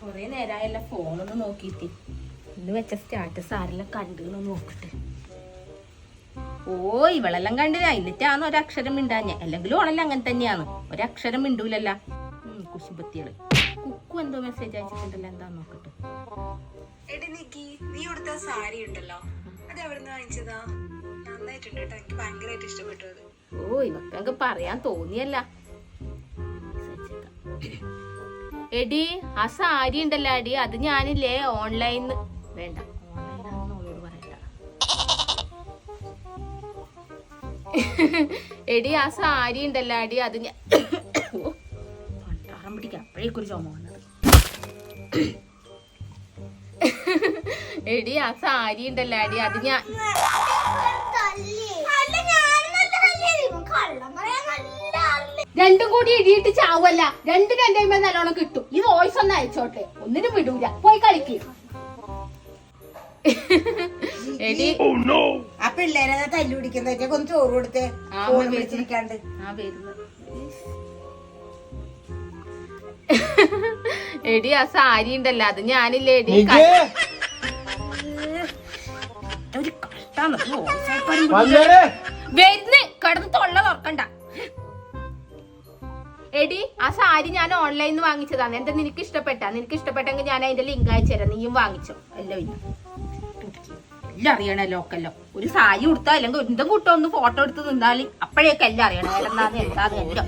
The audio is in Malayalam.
കൊറേ നേരമായല്ല ഫോണൊന്ന് നോക്കിയിട്ട്. ഇന്ന് വെച്ച സ്റ്റാറ്റസ് ആരെല്ലാം കണ്ടു നോക്കട്ടെ. ഓ ഇവളെല്ലാം കണ്ടില്ല? എന്നിട്ടാണ് ഒരക്ഷരം മിണ്ടാഞ്ഞ. അല്ലെങ്കിലും ഓളെല്ലാം അങ്ങനെ തന്നെയാണ്. ഒരക്ഷരം മിണ്ടൂലല്ല. കുശുമ്പത്തികൾ. കുക്കു എന്തോ മെസ്സേജ് അയച്ചിട്ടുണ്ടല്ലോ. എന്താ നോക്കട്ടെ. എടി നിക്കി നീ കൊടുത്ത സാരി ഉണ്ടല്ലോ. അത് എവിടുന്ന് വാങ്ങിച്ചതാ? നന്നായിട്ടുണ്ട് കേട്ടോ. എനിക്ക് ഭയങ്കരമായിട്ട് ഇഷ്ടപ്പെട്ടു ഓ ഇവക്കങ്ങ് പറയാൻ തോന്നിയല്ല. എടി ആ സാരി ഉണ്ടല്ലോ അടി അത് ഞാനില്ലേ ഓൺലൈൻ വേണ്ട. എടി ആ സാരി ഉണ്ടല്ലോ അടി അത് ഞാൻ പിടിക്കാം. അപ്പോഴേക്കൊരു ചുമ വന്നത്. എടി ആ സാരി ഉണ്ടല്ലോ അടി അത് ഞാൻ രണ്ടും കൂടി ഇടിയിട്ട് ചാവല്ല രണ്ടും രണ്ടേമ നല്ലോണം കിട്ടും. ഈ വോയിസ് ഒന്ന് അയച്ചോട്ടെ. ഒന്നിനും വിടൂല. പോയി കളിക്ക്. എടി. ആ പിള്ളേരെ തല്ലു പിടിക്കുന്നതൊക്കെ ഒന്ന് ചോറ് കൊടുത്തേ. ആ, ഫോൺ വിളിച്ചിരിക്കാണ്ട്. ആ വരുന്നത് എടി ആ സാരി ഉണ്ടല്ല. അത് ഞാനില്ലേ എടി. വരുന്ന് എടി ആ സാരി ഞാൻ ഓൺലൈനിൽ നിന്ന് വാങ്ങിച്ചതാണ് എന്താ നിനക്ക് ഇഷ്ടപ്പെട്ട നിനക്ക് ഇഷ്ടപ്പെട്ടെങ്കിൽ ഞാൻ അതിന്റെ ലിങ്ക് അയച്ചു തരാം. നീയും വാങ്ങിച്ചോ. അല്ല പിന്നെ. എല്ലാം അറിയണ ലോക്കല്ലോ. ഒരു സാരി കൊടുത്താ അല്ലെങ്കിൽ എന്തും കൂട്ടോ ഒന്ന് ഫോട്ടോ എടുത്ത് നിന്നാൽ അപ്പോഴേക്കും എല്ലാം അറിയണം. എന്താന്ന് എന്താന്ന് എല്ലാം.